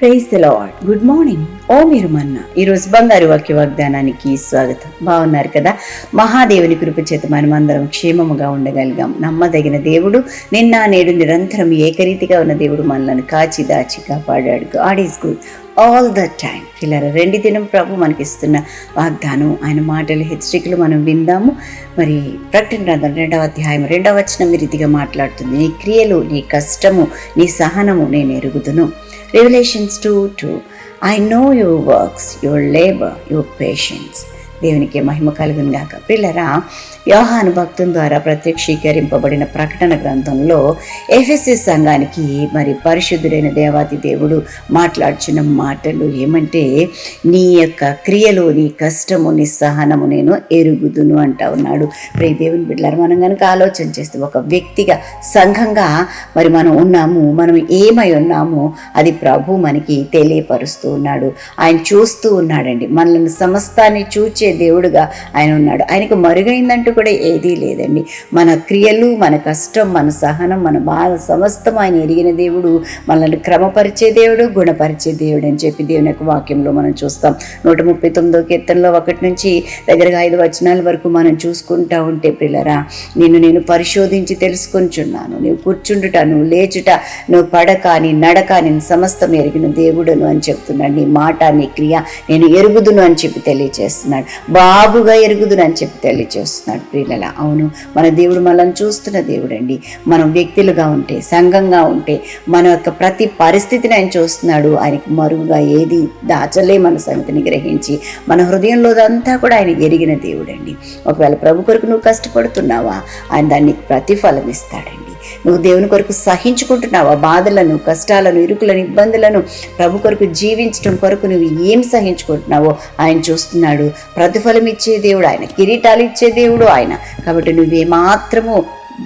praise the Lord good morning ఓ మీరు మన్న ఈరోజు బంగారు వాక్య వాగ్దానానికి స్వాగతం. బాగున్నారు కదా? మహాదేవుని కృప చేత మనమందరం క్షేమముగా ఉండగలిగాం. నమ్మదగిన దేవుడు నిన్న నేడు నిరంతరం ఏకరీతిగా ఉన్న దేవుడు మనల్ని కాచి దాచి కాపాడాడు. God is good all the time ఇలా రెండు దినం ప్రభు మనకిస్తున్న వాగ్దానం ఆయన మాటలు హెచ్చరికలు మనం విందాము. మరి ప్రకటన గ్రంథం రెండవ అధ్యాయం రెండవ వచనం రీతిగా మాట్లాడుతుంది. నీ క్రియలు నీ కష్టము నీ సహనము నేను ఎరుగుదును. Revelations 2 2. I know your works, your labor, your patience దేవునికి మహిమ కలుగును గాక. పిల్లరా యోహాను భక్తుని ద్వారా ప్రత్యక్షీకరింపబడిన ప్రకటన గ్రంథంలో ఎఫ్ఎస్సి సంఘానికి మరి పరిశుద్ధుడైన దేవాది దేవుడు మాట్లాడుచున్న మాటలు ఏమంటే నీ యొక్క క్రియలో నీ కష్టము నీ సహనము నేను ఎరుగుదును అంటా ఉన్నాడు. ప్రే దేవుని బిడ్డలారు మనం కనుక ఆలోచన చేస్తే ఒక వ్యక్తిగా సంఘంగా మరి మనం ఉన్నాము మనం ఏమై ఉన్నామో అది ప్రభు మనకి తెలియపరుస్తూ ఉన్నాడు. ఆయన చూస్తూ ఉన్నాడండి. మనల్ని సమస్తాన్ని చూచే దేవుడుగా ఆయన ఉన్నాడు. ఆయనకు మరుగైందంటూ కూడా ఏదీ లేదండి. మన క్రియలు మన కష్టం మన సహనం మన బాధ సమస్తం ఆయన ఎరిగిన దేవుడు మనల్ని క్రమపరిచే దేవుడు గుణపరిచే దేవుడు అని చెప్పి దేవుని యొక్క వాక్యంలో మనం చూస్తాం. నూట ముప్పై తొమ్మిదో కీర్తనలో ఒకటి నుంచి దగ్గరగా ఐదు వచనాల వరకు మనం చూసుకుంటా ఉంటే పిల్లరా నిన్ను నేను పరిశోధించి తెలుసుకొనిచున్నాను నువ్వు కూర్చుండుట నువ్వు లేచుట నువ్వు పడక నీ నడక నేను సమస్తం ఎరిగిన దేవుడును అని చెప్తున్నాడు. నీ మాట నీ క్రియ నేను ఎరుగుదును అని చెప్పి తెలియజేస్తున్నాడు. బాబుగా ఎరుగుదును అని చెప్పి తెలియచేస్తున్నాడు ప్రియుల అవును మన దేవుడు మనల్ని చూస్తున్న దేవుడు అండి మనం వ్యక్తులుగా ఉంటే సంఘంగా ఉంటే మన యొక్క ప్రతి పరిస్థితిని ఆయన చూస్తున్నాడు. ఆయనకి మరుగుగా ఏది దాచలే మన సంగతిని గ్రహించి మన హృదయంలో అంతా కూడా ఆయన ఎరిగిన దేవుడండి. ఒకవేళ ప్రభు కొరకు నువ్వు కష్టపడుతున్నావా ఆయన దాన్ని ప్రతిఫలం ఇస్తాడండి. నువ్వు దేవుని కొరకు సహించుకుంటున్నావా బాధలను కష్టాలను ఇరుకులను ఇబ్బందులను ప్రభు కొరకు జీవించడం కొరకు నువ్వు ఏం సహించుకుంటున్నావో ఆయన చూస్తున్నాడు. ప్రతిఫలం ఇచ్చే దేవుడు ఆయన కిరీటాలు ఇచ్చే దేవుడు ఆయన. కాబట్టి నువ్వేమాత్రము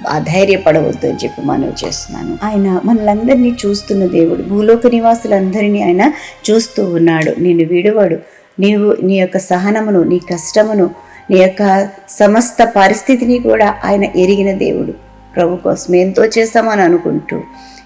అధైర్యపడవద్దు అని చెప్పి మనవి చేస్తున్నాను. ఆయన మనలందరినీ చూస్తున్న దేవుడు భూలోక నివాసులందరినీ ఆయన చూస్తూ ఉన్నాడు. నిన్ను విడువడు. నీవు నీ యొక్క సహనమును నీ కష్టమును నీ యొక్క సమస్త పరిస్థితిని కూడా ఆయన ఎరిగిన దేవుడు. ప్రభు కోసం ఎంతో చేస్తామని అనుకుంటూ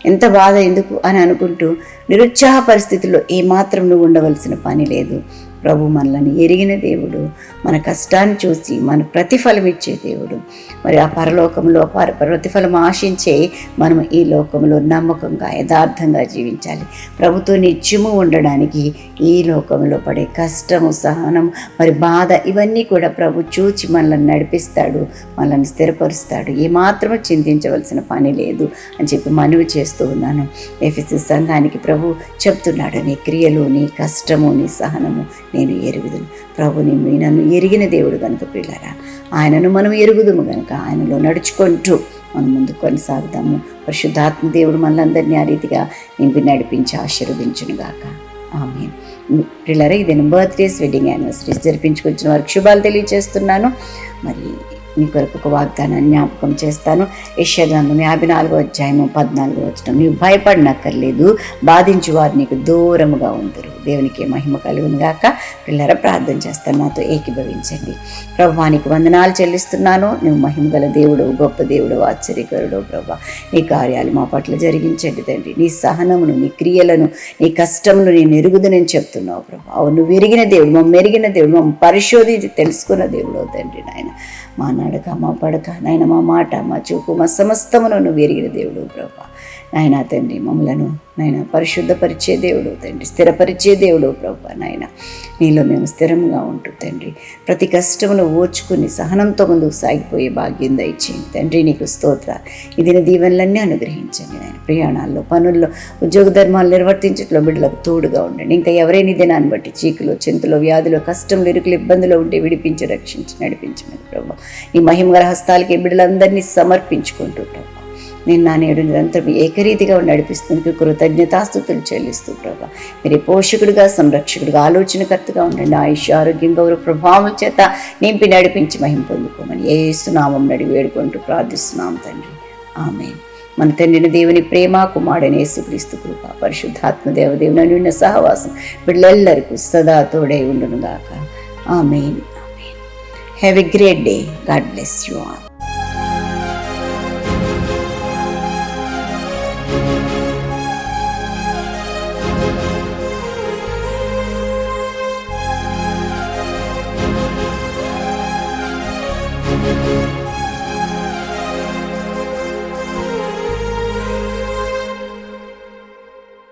ఎంత బాధ ఎందుకు అని అనుకుంటూ నిరుత్సాహ పరిస్థితుల్లో ఏమాత్రం నువ్వు ఉండవలసిన పని లేదు. ప్రభు మనల్ని ఎరిగిన దేవుడు. మన కష్టాన్ని చూసి మన ప్రతిఫలం ఇచ్చే దేవుడు. మరి ఆ పరలోకంలో పర ప్రతిఫలం ఆశించే మనం ఈ లోకంలో నమ్మకంగా యథార్థంగా జీవించాలి. ప్రభుతో నిత్యము ఉండడానికి ఈ లోకంలో పడే కష్టము సహనం మరి బాధ ఇవన్నీ కూడా ప్రభు చూచి మనల్ని నడిపిస్తాడు మనల్ని స్థిరపరుస్తాడు. ఏమాత్రము చింతించవలసిన పని లేదు అని చెప్పి మనవి చేస్తూ ఉన్నాను. ఎఫ్ఎస్ఎస్ సంఘానికి ప్రభు చెప్తున్నాడు నీ క్రియలు నీ కష్టము నీ సహనము నేను ఎరుగుదును. ప్రభు నిన్ను నన్ను ఎరిగిన దేవుడు కనుక పిల్లరా. ఆయనను మనం ఎరుగుదుము కనుక ఆయనలో నడుచుకుంటూ మనం ముందు కొనసాగుదాము పరిశుద్ధాత్మ దేవుడు మనలందరినీ ఆ రీతిగా నింపి నడిపించి ఆశీర్వదించునుగాక. ఆమె పిల్లరా ఇది బర్త్డేస్ వెడ్డింగ్ యానివర్సరీస్ జరిపించుకొచ్చిన వారికి శుభాలు తెలియజేస్తున్నాను మరి మీ కొరకు ఒక వాగ్దానాన్ని జ్ఞాపకం చేస్తాను. యశ్యగ్రంథం యాభై నాలుగో అధ్యాయము పద్నాలుగో వచ్చిన నీవు భయపడనక్కర్లేదు బాధించు వారు నీకు దూరముగా ఉందరు. దేవునికి మహిమ కలుగును గాక. పిల్లర ప్రార్థన చేస్తాను. నాతో ఏకీభవించండి. ప్రభానికి వందనాలు చెల్లిస్తున్నాను. నువ్వు మహిమ గల దేవుడు గొప్ప దేవుడు ఆశ్చర్యకరుడు ప్రభా. నీ కార్యాలు మా పట్ల జరిగించండి తండ్రి. నీ సహనమును నీ క్రియలను నీ కష్టమును నేను ఎరుగుదనని చెప్తున్నావు ప్రభా. అవును నువ్వు విరిగిన దేవుడు మమ్మ మెరిగిన దేవుడు మమ్మ పరిశోధించి తెలుసుకున్న దేవుడు తండ్రి నాయన. మా నడక మా పడక నాయన మా మాట మా చూపు మా సమస్తమును నువ్వు ఎరిగిన దేవుడు ప్రభా. నాయన తండ్రి మమ్మలను నాయన పరిశుద్ధపరిచే దేవుడు తండ్రి స్థిరపరిచే దేవుడు ప్రభా నాయన. నీలో మేము స్థిరంగా ఉంటూ తండ్రి ప్రతి కష్టమును ఓర్చుకుని సహనంతో ముందుకు సాగిపోయే భాగ్యం దయచేయండి. తండ్రి నీకు స్తోత్ర. ఇది దీవెనలన్నీ అనుగ్రహించండి నాయన. ప్రయాణాల్లో పనుల్లో ఉద్యోగ ధర్మాలు నిర్వర్తించట్లో బిడ్డలకు తోడుగా ఉండండి. ఇంకా ఎవరైనా దినాన్ని బట్టి చీకులు చింతలో వ్యాధులు కష్టంలో ఇరుకులు ఇబ్బందులు ఉంటే విడిపించి రక్షించి నడిపించమని ప్రభా ఈ మహిమగల హస్తాలకి బిడ్డలందరినీ సమర్పించుకుంటూ నిన్న నేను నా నేడు నిరంతరం ఏకరీతిగా నడిపిస్తుంది కృతజ్ఞతాస్థుతులు చెల్లిస్తూ ప్రభా మీరు పోషకుడిగా సంరక్షకుడిగా ఆలోచనకర్తగా ఉండండి. ఆయుష్ ఆరోగ్యం గౌరవ ప్రభావం చేత నింపి నడిపించి మహిం పొందుకోమని ఏసునామం నడి వేడుకుంటూ ప్రార్థిస్తున్నాం తండ్రి. ఆమె మన తండ్రిని దేవుని ప్రేమ కుమారుడని యేసుక్రీస్తు కృప పరిశుద్ధాత్మ దేవదేవుని నిన్న సహవాసం వీళ్ళెల్లరికీ సదా తోడై ఉండును గాక Have a great day. God bless you all.